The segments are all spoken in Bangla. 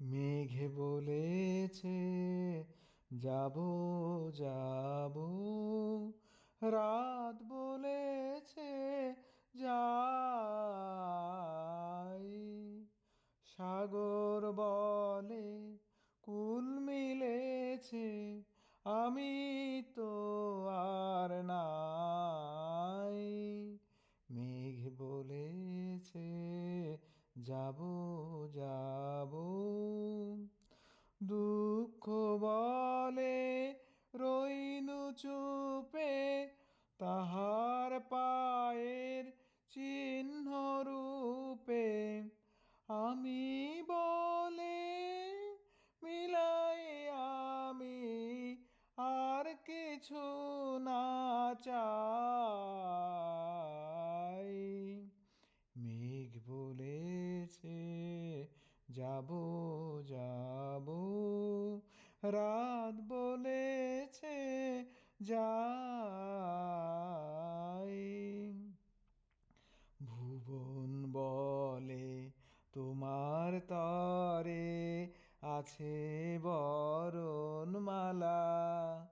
মেঘে বলেছে যাব যাব। রাত বলেছে যাই। সাগর বলে কুল মিলেছে আমি যাব। দুঃখ বলে রইনু চুপে, তাহার পায়ের চিহ্ন রূপে। আমি বলে মিলাই আমি আর কিছু না চাই। মেঘ বলেছে যাব যাব। রাত বলেছে, যাই। ভুবন বলে, তোমার তরে আছে বরণ মালা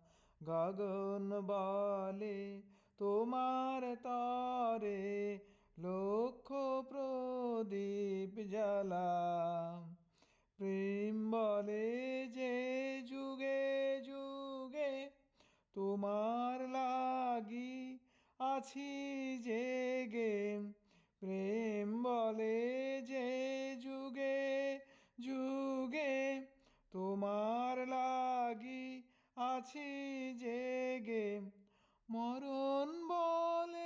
গগন বলে, তোমার তরে লক্ষ প্রদীপ জ্বালা। আছি জেগে প্রেম বলে যে যুগে যুগে তোমার লাগি আছি জেগে। মরণ বলে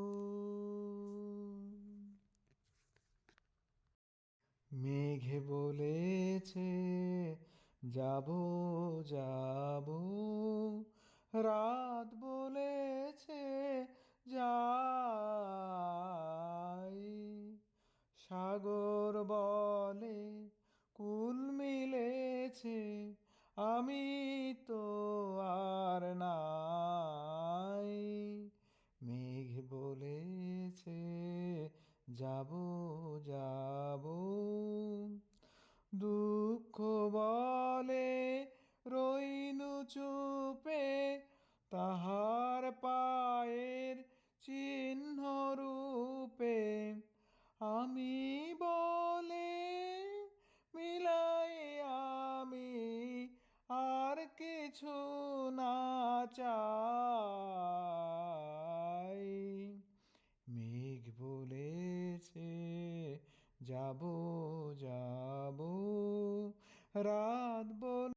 মেঘে বলেছে যাব যাব। রাত বলেছে যাই। সাগর বলে কুল মিলেছে আমি তো আর যাব। দুঃখ বলে রইনু চুপে, তাহার পায়ের চিহ্ন রূপে। আমি বলে মিলাই আমি আর কিছু না চাই মেঘ বলেছে যাব যাব রাত